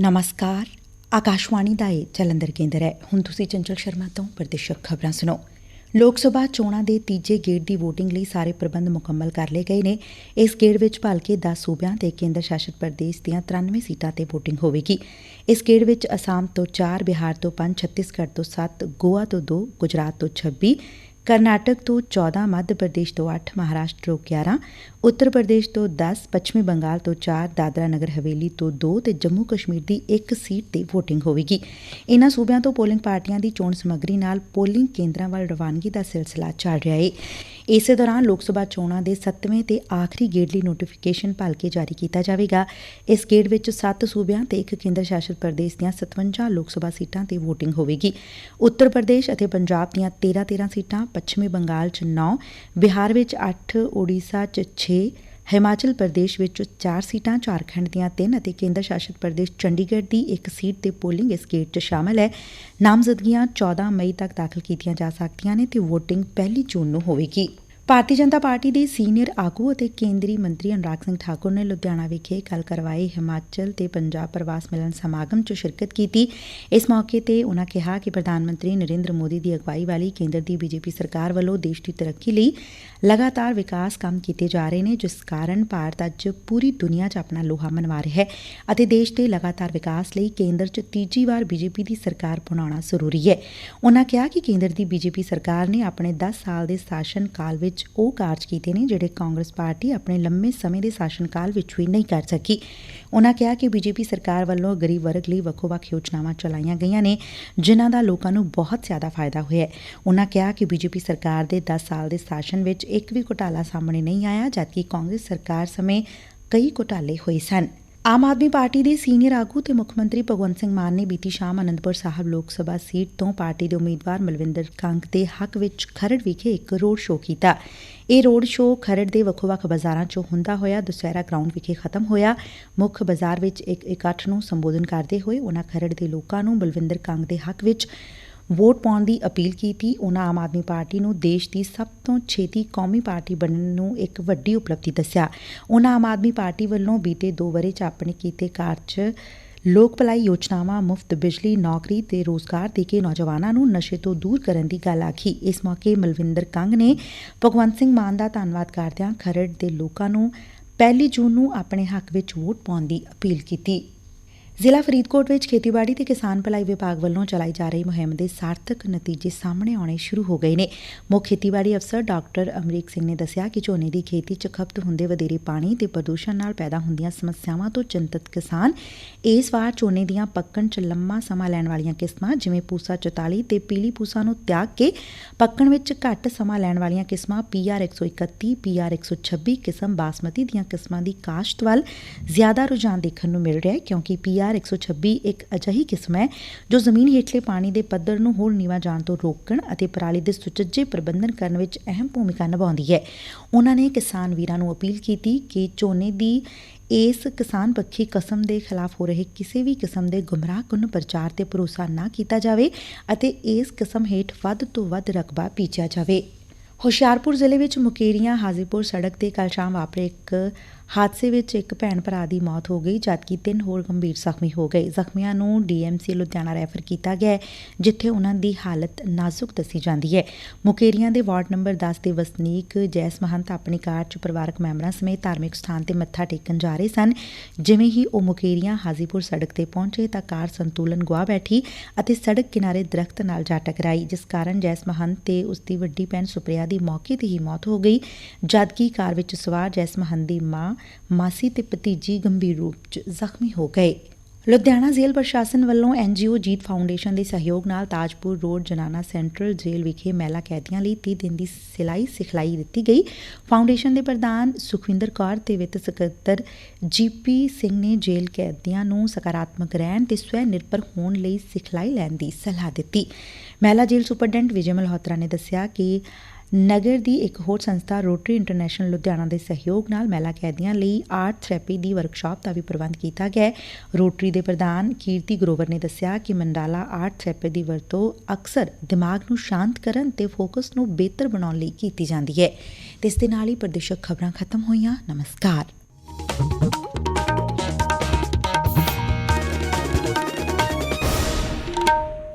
ਨਮਸਕਾਰ ਆਕਾਸ਼ਵਾਣੀ ਦਾ ਇਹ ਜਲੰਧਰ ਕੇਂਦਰ ਹੈ ਹੁਣ ਤੁਸੀਂ ਚੰਚਲ ਸ਼ਰਮਾ ਤੋਂ ਪ੍ਰਦੇਸ਼ਕ ਖਬਰਾਂ ਸੁਣੋ ਲੋਕ ਸਭਾ ਚੋਣਾਂ ਦੇ ਤੀਜੇ ਗੇੜ ਦੀ ਵੋਟਿੰਗ ਲਈ ਸਾਰੇ ਪ੍ਰਬੰਧ ਮੁਕੰਮਲ ਕਰ ਲਏ ਗਏ ਨੇ ਇਸ ਗੇੜ ਵਿੱਚ ਭਲਕੇ 10 ਸੂਬਿਆਂ ਤੇ ਕੇਂਦਰ ਸ਼ਾਸਿਤ ਪ੍ਰਦੇਸ਼ ਦੀਆਂ 93 ਸੀਟਾਂ ਤੇ ਵੋਟਿੰਗ ਹੋਵੇਗੀ ਇਸ ਗੇੜ ਵਿੱਚ ਅਸਾਮ ਤੋਂ 4 ਬਿਹਾਰ ਤੋਂ 5 ਛੱਤੀਸਗੜ੍ਹ ਤੋਂ 7 ਗੋਆ ਤੋਂ 2 ਗੁਜਰਾਤ ਤੋਂ 26 ਕਰਨਾਟਕ ਤੋਂ 14 ਮੱਧ ਪ੍ਰਦੇਸ਼ ਤੋਂ 8 ਮਹਾਰਾਸ਼ਟਰ ਤੋਂ 11 ਉੱਤਰ ਪ੍ਰਦੇਸ਼ ਤੋਂ 10 ਪੱਛਮੀ ਬੰਗਾਲ ਤੋਂ 4 ਦਾਦਰਾ ਨਗਰ ਹਵੇਲੀ ਤੋਂ 2 ਤੇ ਜੰਮੂ ਕਸ਼ਮੀਰ ਦੀ ਇੱਕ ਸੀਟ ਤੇ ਵੋਟਿੰਗ ਹੋਵੇਗੀ। ਇਨ੍ਹਾਂ ਸੂਬਿਆਂ ਤੋਂ ਪੋਲਿੰਗ ਪਾਰਟੀਆਂ ਦੀ ਚੋਣ ਸਮੱਗਰੀ ਨਾਲ ਪੋਲਿੰਗ ਕੇਂਦਰਾਂ ਵੱਲ ਰਵਾਨਗੀ ਦਾ ਸਿਲਸਿਲਾ ਚੱਲ ਰਿਹਾ ਏ। ਇਸੇ ਦੌਰਾਨ ਲੋਕ ਸਭਾ ਚੋਣਾਂ ਦੇ 7ਵੇਂ ਤੇ ਆਖਰੀ ਗੇੜ ਲਈ ਨੋਟੀਫਿਕੇਸ਼ਨ ਭਲਕੇ ਜਾਰੀ ਕੀਤਾ ਜਾਵੇਗਾ। ਇਸ ਗੇੜ ਵਿੱਚ 7 ਸੂਬਿਆਂ ਤੇ ਇੱਕ ਕੇਂਦਰ ਸ਼ਾਸਿਤ ਪ੍ਰਦੇਸ਼ ਦੀਆਂ 57 ਲੋਕ ਸਭਾ ਸੀਟਾਂ ਤੇ ਵੋਟਿੰਗ ਹੋਵੇਗੀ। ਉੱਤਰ ਪ੍ਰਦੇਸ਼ ਅਤੇ ਪੰਜਾਬ ਦੀਆਂ 13-13 ਸੀਟਾਂ, ਪੱਛਮੀ ਬੰਗਾਲ 'ਚ 9 ਬਿਹਾਰ ਵਿੱਚ 8 ਓਡੀਸ਼ਾ 'ਚ 6 ਹਿਮਾਚਲ ਪ੍ਰਦੇਸ਼ ਵਿੱਚ 4 ਸੀਟਾਂ, ਝਾਰਖੰਡ ਦੀਆਂ 3 ਅਤੇ ਕੇਂਦਰ ਸ਼ਾਸਿਤ ਪ੍ਰਦੇਸ਼ ਚੰਡੀਗੜ੍ਹ ਦੀ ਇੱਕ ਸੀਟ ਤੇ ਪੋਲਿੰਗ ਇਸ ਗੇੜ 'ਚ ਸ਼ਾਮਲ ਹੈ। ਨਾਮਜ਼ਦਗੀਆਂ 14 ਮਈ ਤੱਕ ਦਾਖਲ ਕੀਤੀਆਂ ਜਾ ਸਕਦੀਆਂ ਨੇ ਤੇ ਵੋਟਿੰਗ ਪਹਿਲੀ ਜੂਨ ਨੂੰ ਹੋਵੇਗੀ। ਭਾਰਤੀ ਜਨਤਾ ਪਾਰਟੀ ਦੇ ਸੀਨੀਅਰ ਆਗੂ ਅਤੇ ਕੇਂਦਰੀ ਮੰਤਰੀ ਅਨੁਰਾਗ ਸਿੰਘ ਠਾਕੁਰ ਨੇ ਲੁਧਿਆਣਾ ਵਿਖੇ ਕੱਲ ਕਰਵਾਏ ਹਿਮਾਚਲ ਤੇ ਪੰਜਾਬ ਪ੍ਰਵਾਸ ਮਿਲਣ ਸਮਾਗਮ 'ਚ ਸ਼ਿਰਕਤ ਕੀਤੀ। ਇਸ ਮੌਕੇ ਤੇ ਉਨ੍ਹਾਂ ਕਿਹਾ ਕਿ ਪ੍ਰਧਾਨ ਮੰਤਰੀ ਨਰਿੰਦਰ ਮੋਦੀ ਦੀ ਅਗਵਾਈ ਵਾਲੀ ਕੇਂਦਰ ਦੀ ਬੀਜੇਪੀ ਸਰਕਾਰ ਵੱਲੋਂ ਦੇਸ਼ ਦੀ ਤਰੱਕੀ ਲਈ ਲਗਾਤਾਰ ਵਿਕਾਸ ਕੰਮ ਕੀਤੇ ਜਾ ਰਹੇ ਨੇ, ਜਿਸ ਕਾਰਨ ਭਾਰਤ ਅੱਜ ਪੂਰੀ ਦੁਨੀਆ 'ਚ ਆਪਣਾ ਲੋਹਾ ਮਨਵਾ ਰਿਹਾ ਹੈ ਅਤੇ ਦੇਸ਼ ਦੇ ਲਗਾਤਾਰ ਵਿਕਾਸ ਲਈ ਕੇਂਦਰ 'ਚ ਤੀਜੀ ਵਾਰ ਬੀਜੇਪੀ ਦੀ ਸਰਕਾਰ ਬਣਾਉਣਾ ਜ਼ਰੂਰੀ ਹੈ। ਉਨ੍ਹਾਂ ਕਿਹਾ ਕਿ ਕੇਂਦਰ ਦੀ ਬੀਜੇਪੀ ਸਰਕਾਰ ਨੇ ਆਪਣੇ 10 ਸਾਲ ਦੇ ਸ਼ਾਸਨ ਕਾਲ ਵਿੱਚ ਉਹ ਕਾਰਜ ਕੀਤੇ ਨੇ ਜਿਹੜੇ ਕਾਂਗਰਸ ਪਾਰਟੀ ਆਪਣੇ ਲੰਮੇ ਸਮੇਂ ਦੇ ਸ਼ਾਸਨ ਕਾਲ ਵਿੱਚ ਵੀ ਨਹੀਂ ਕਰ ਸਕੀ। ਉਨ੍ਹਾਂ ਕਿਹਾ ਕਿ ਬੀਜੇਪੀ ਸਰਕਾਰ ਵੱਲੋਂ ਗਰੀਬ ਵਰਗ ਲਈ ਵੱਖੋ-ਵੱਖ ਯੋਜਨਾਵਾਂ ਚਲਾਈਆਂ ਗਈਆਂ ਨੇ, ਜਿਨ੍ਹਾਂ ਦਾ ਲੋਕਾਂ ਨੂੰ ਬਹੁਤ ਜ਼ਿਆਦਾ ਫਾਇਦਾ ਹੋਇਆ ਹੈ। ਉਨ੍ਹਾਂ ਕਿਹਾ ਕਿ ਬੀਜੇਪੀ ਸਰਕਾਰ ਦੇ 10 ਸਾਲ ਦੇ ਸ਼ਾਸਨ ਵਿੱਚ ਇੱਕ ਵੀ ਘੁਟਾਲਾ ਸਾਹਮਣੇ ਨਹੀਂ ਆਇਆ, ਜਦਕਿ ਕਾਂਗਰਸ ਸਰਕਾਰ ਸਮੇਂ ਕਈ ਘੁਟਾਲੇ ਹੋਏ ਸਨ। ਆਮ ਆਦਮੀ ਪਾਰਟੀ ਦੇ ਸੀਨੀਅਰ ਆਗੂ ਤੇ ਮੁੱਖ ਮੰਤਰੀ ਭਗਵੰਤ ਸਿੰਘ ਮਾਨ ਨੇ ਬੀਤੀ ਸ਼ਾਮ ਅਨੰਦਪੁਰ ਸਾਹਿਬ ਲੋਕ ਸਭਾ ਸੀਟ ਤੋਂ ਪਾਰਟੀ ਦੇ ਉਮੀਦਵਾਰ ਮਲਵਿੰਦਰ ਕੰਗ ਦੇ ਹੱਕ ਵਿੱਚ ਖਰੜ ਵਿਖੇ ਇੱਕ ਰੋਡ ਸ਼ੋਅ ਕੀਤਾ। ਇਹ ਰੋਡ ਸ਼ੋਅ ਖਰੜ ਦੇ ਵੱਖੋ-ਵੱਖ ਬਾਜ਼ਾਰਾਂ 'ਚੋਂ ਹੁੰਦਾ ਹੋਇਆ, ਦੁਸਹਿਰਾ ਗਰਾਊਂਡ ਵਿਖੇ ਖਤਮ ਹੋਇਆ। ਮੁੱਖ ਬਾਜ਼ਾਰ ਵਿੱਚ ਇੱਕ ਇਕੱਠ ਨੂੰ ਸੰਬੋਧਨ ਕਰਦੇ ਹੋਏ ਉਨ੍ਹਾਂ ਖਰੜ ਦੇ ਲੋਕਾਂ ਨੂੰ ਬਲਵਿੰਦਰ ਕੰਗ ਦੇ ਹੱਕ ਵਿੱਚ ਵੋਟ ਪਾਉਣ ਦੀ ਅਪੀਲ ਕੀਤੀ, ਉਨ੍ਹਾਂ ਆਮ ਆਦਮੀ ਪਾਰਟੀ ਨੂੰ ਦੇਸ਼ ਦੀ ਸਭ ਤੋਂ ਛੇਤੀ ਕੌਮੀ ਪਾਰਟੀ ਬਣਨ ਨੂੰ ਇਕ ਵੱਡੀ ਉਪਲਬਧੀ ਦੱਸਿਆ। ਉਨ੍ਹਾਂ ਆਮ ਆਦਮੀ ਪਾਰਟੀ ਵੱਲੋਂ ਬੀਤੇ 2 ਵਰੇ 'ਚ ਆਪਣੇ ਕੀਤੇ ਕਾਰਜ ਲੋਕ ਭਲਾਈ ਯੋਜਨਾਵਾਂ, ਮੁਫਤ ਬਿਜਲੀ, ਨੌਕਰੀ ਤੇ ਰੋਜ਼ਗਾਰ ਦੇ ਕੇ ਨੌਜਵਾਨਾਂ ਨੂੰ ਨਸ਼ੇ ਤੋਂ ਦੂਰ ਕਰਨ ਦੀ ਗੱਲ ਆਖੀ। ਇਸ ਮੌਕੇ ਮਲਵਿੰਦਰ ਕੰਗ ਨੇ ਭਗਵੰਤ ਸਿੰਘ ਮਾਨ ਦਾ ਧੰਨਵਾਦ ਕਰਦਿਆਂ ਖਰੜ ਦੇ ਲੋਕਾਂ ਨੂੰ ਪਹਿਲੀ ਜੂਨ ਨੂੰ ਆਪਣੇ ਹੱਕ ਵਿੱਚ ਵੋਟ ਪਾਉਣ ਦੀ ਅਪੀਲ ਕੀਤੀ। ਜ਼ਿਲ੍ਹਾ ਫਰੀਦਕੋਟ ਵਿੱਚ ਖੇਤੀਬਾੜੀ ਤੇ ਕਿਸਾਨ ਭਲਾਈ ਵਿਭਾਗ ਵੱਲੋਂ ਚਲਾਈ ਜਾ ਰਹੀ ਮੁਹਿੰਮ ਦੇ ਸਾਰਥਕ ਨਤੀਜੇ ਸਾਹਮਣੇ ਆਉਣੇ ਸ਼ੁਰੂ ਹੋ ਗਏ ਨੇ। ਮੁੱਖ ਖੇਤੀਬਾੜੀ ਅਫਸਰ ਡਾਕਟਰ ਅਮਰੀਕ ਸਿੰਘ ਨੇ ਦੱਸਿਆ ਕਿ ਝੋਨੇ ਦੀ ਖੇਤੀ 'ਚ ਖਪਤ ਹੁੰਦੇ ਵਧੇਰੇ ਪਾਣੀ ਤੇ ਪ੍ਰਦੂਸ਼ਣ ਨਾਲ ਪੈਦਾ ਹੁੰਦੀਆਂ ਸਮੱਸਿਆਵਾਂ ਤੋਂ ਚਿੰਤਤ ਕਿਸਾਨ ਇਸ ਵਾਰ ਝੋਨੇ ਦੀਆਂ ਪੱਕਣ 'ਚ ਲੰਮਾ ਸਮਾਂ ਲੈਣ ਵਾਲੀਆਂ ਕਿਸਮਾਂ ਜਿਵੇਂ ਪੂਸਾ 44 ਤੇ ਪੀਲੀ ਪੂਸਾ ਨੂੰ ਤਿਆਗ ਕੇ ਪੱਕਣ ਵਿੱਚ ਘੱਟ ਸਮਾਂ ਲੈਣ ਵਾਲੀਆਂ ਕਿਸਮਾਂ ਪੀਆਰ 131 ਪੀਆਰ 126 ਕਿਸਮ ਬਾਸਮਤੀ ਦੀਆਂ ਕਿਸਮਾਂ ਦੀ ਕਾਸ਼ਤ ਵੱਲ ਜ਼ਿਆਦਾ ਰੁਝਾਨ ਦੇਖਣ ਨੂੰ ਮਿਲ ਰਿਹਾ ਹੈ ਕਿਉਂਕਿ ਪੀਆਰ 126 ਇੱਕ ਅਜਿਹੀ ਕਿਸਮ ਹੈ ਜੋ ਜ਼ਮੀਨ ਹੇਠਲੇ ਪਾਣੀ ਦੇ ਪੱਧਰ ਨੂੰ ਹੋਰ ਨੀਵਾ ਜਾਣ ਤੋਂ ਰੋਕਣ ਅਤੇ ਪਰਾਲੀ ਦੇ ਸੁਚੱਜੇ ਪ੍ਰਬੰਧਨ ਕਰਨ ਵਿੱਚ ਅਹਿਮ ਭੂਮਿਕਾ ਨਿਭਾਉਂਦੀ ਹੈ। ਉਹਨਾਂ ਨੇ ਕਿਸਾਨ ਵੀਰਾਂ ਨੂੰ ਅਪੀਲ ਕੀਤੀ ਕਿ ਝੋਨੇ ਦੀ ਇਸ ਕਿਸਾਨ ਪੱਖੀ ਕਸਮ ਦੇ ਖਿਲਾਫ ਹੋ ਰਹੇ ਕਿਸੇ ਵੀ ਕਿਸਮ ਦੇ ਗੁੰਮਰਾਹਕੁਨ ਪ੍ਰਚਾਰ ਤੇ ਭਰੋਸਾ ਨਾ ਕੀਤਾ ਜਾਵੇ ਅਤੇ ਇਸ ਕਿਸਮ ਹੇਠ ਵੱਧ ਤੋਂ ਵੱਧ ਰਕਬਾ ਪੀਚਿਆ ਜਾਵੇ। ਹੁਸ਼ਿਆਰਪੁਰ ਜ਼ਿਲ੍ਹੇ ਵਿੱਚ ਮੁਕੇਰੀਆਂ, ਹਾਜ਼ੀਪੁਰ ਸੜਕ ਤੇ ਕੱਲ ਸ਼ਾਮ ਵਾਪਰੇ ਇੱਕ ਹਾਦਸੇ ਵਿੱਚ ਇੱਕ ਭੈਣ ਭਰਾ ਦੀ ਮੌਤ ਹੋ ਗਈ, ਜਦਕਿ ਤਿੰਨ ਹੋਰ ਗੰਭੀਰ ਜ਼ਖਮੀ ਹੋ ਗਏ। ਜ਼ਖਮੀਆਂ ਨੂੰ ਡੀਐਮਸੀ ਲੁਧਿਆਣਾ ਰੈਫਰ ਕੀਤਾ ਗਿਆ ਜਿੱਥੇ ਉਹਨਾਂ ਦੀ ਹਾਲਤ ਨਾਜ਼ੁਕ ਦੱਸੀ ਜਾਂਦੀ ਹੈ। ਮੁਕੇਰੀਆਂ ਦੇ ਵਾਰਡ ਨੰਬਰ 10 ਦੇ ਵਸਨੀਕ ਜੈਸ ਮਹੰਤ ਆਪਣੀ ਕਾਰ 'ਚ ਪਰਿਵਾਰਕ ਮੈਂਬਰਾਂ ਸਮੇਤ ਧਾਰਮਿਕ ਸਥਾਨ ਤੇ ਮੱਥਾ ਟੇਕਣ ਜਾ ਰਹੇ ਸਨ। ਜਿਵੇਂ ਹੀ ਉਹ ਮੁਕੇਰੀਆਂ ਹਾਜ਼ੀਪੁਰ ਸੜਕ ਤੇ ਪਹੁੰਚੇ ਤਾਂ ਕਾਰ ਸੰਤੁਲਨ ਗੁਆ ਬੈਠੀ ਅਤੇ ਸੜਕ ਕਿਨਾਰੇ ਦਰਖਤ ਨਾਲ ਜਾ ਟਕਰਾਈ, ਜਿਸ ਕਾਰਨ ਜੈਸ ਮਹੰਤ ਤੇ ਉਸ ਦੀ ਵੱਡੀ ਭੈਣ ਸੁਪ੍ਰਿਆ ਦੀ ਮੌਕੇ ਤੇ ਹੀ ਮੌਤ ਹੋ ਗਈ, ਜਦਕਿ ਕਾਰ ਵਿੱਚ ਸਵਾਰ ਜੈਸ ਮਹੰਤ ਦੀ ਮਾਂ ਮਾਸੀ ਤੇ ਭਤੀਜੀ ਗੰਭੀਰ ਰੂਪ 'ਚ ਜ਼ਖਮੀ ਹੋ ਗਏ। ਲੁਧਿਆਣਾ ਜੇਲ੍ਹ ਪ੍ਰਸ਼ਾਸਨ ਵੱਲੋਂ ਐਨਜੀਓ ਜੀਤ ਫਾਊਂਡੇਸ਼ਨ ਦੇ ਸਹਿਯੋਗ ਨਾਲ ਤਾਜਪੁਰ ਰੋਡ ਜਨਾਨਾ ਸੈਂਟਰਲ ਜੇਲ੍ਹ ਵਿਖੇ ਮਹਿਲਾ ਕੈਦੀਆਂ ਲਈ 30 ਦਿਨ ਦੀ ਸਿਲਾਈ ਸਿਖਲਾਈ ਦਿੱਤੀ ਗਈ। ਫਾਊਂਡੇਸ਼ਨ ਦੇ ਪ੍ਰਧਾਨ ਸੁਖਵਿੰਦਰ ਕੌਰ ਤੇ ਵਿੱਤ ਸਕੱਤਰ ਜੀਪੀ ਸਿੰਘ ਨੇ ਜੇਲ੍ਹ ਕੈਦੀਆਂ ਨੂੰ ਸਕਾਰਾਤਮਕ ਰਹਿਣ ਤੇ ਸਵੈ ਨਿਰਭਰ ਹੋਣ ਲਈ ਸਿਖਲਾਈ ਲੈਣ ਦੀ ਸਲਾਹ ਦਿੱਤੀ। ਮਹਿਲਾ ਜੇਲ੍ਹ ਸੁਪਰਡੈਂਟ ਵਿਜੇ ਮਲਹੋਤਰਾ ਨੇ ਦੱਸਿਆ ਕਿ ਨਗਰ ਦੀ ਇੱਕ ਹੋਰ ਸੰਸਥਾ ਰੋਟਰੀ ਇੰਟਰਨੈਸ਼ਨਲ ਲੁਧਿਆਣਾ ਦੇ ਸਹਿਯੋਗ ਨਾਲ ਮਹਿਲਾ ਕੈਦੀਆਂ ਲਈ ਆਰਟ ਥੈਰੇਪੀ ਦੀ ਵਰਕਸ਼ਾਪ ਦਾ ਵੀ ਪ੍ਰਬੰਧ ਕੀਤਾ ਗਿਆ ਰੋਟਰੀ ਦੇ ਪ੍ਰਧਾਨ ਕੀਰਤੀ ਗਰੋਵਰ ਨੇ ਦੱਸਿਆ ਕਿ ਮੰਡਾਲਾ ਆਰਟ ਥੈਰੇਪੀ ਦੀ ਵਰਤੋਂ ਅਕਸਰ ਦਿਮਾਗ ਨੂੰ ਸ਼ਾਂਤ ਕਰਨ ਤੇ ਫੋਕਸ ਨੂੰ ਬਿਹਤਰ ਬਣਾਉਣ ਲਈ ਕੀਤੀ ਜਾਂਦੀ ਹੈ। ਤੇ ਇਸ ਦੇ ਨਾਲ ਹੀ ਪ੍ਰਦੇਸ਼ਕ ਖਬਰਾਂ ਖਤਮ ਹੋਈਆਂ। ਨਮਸਕਾਰ।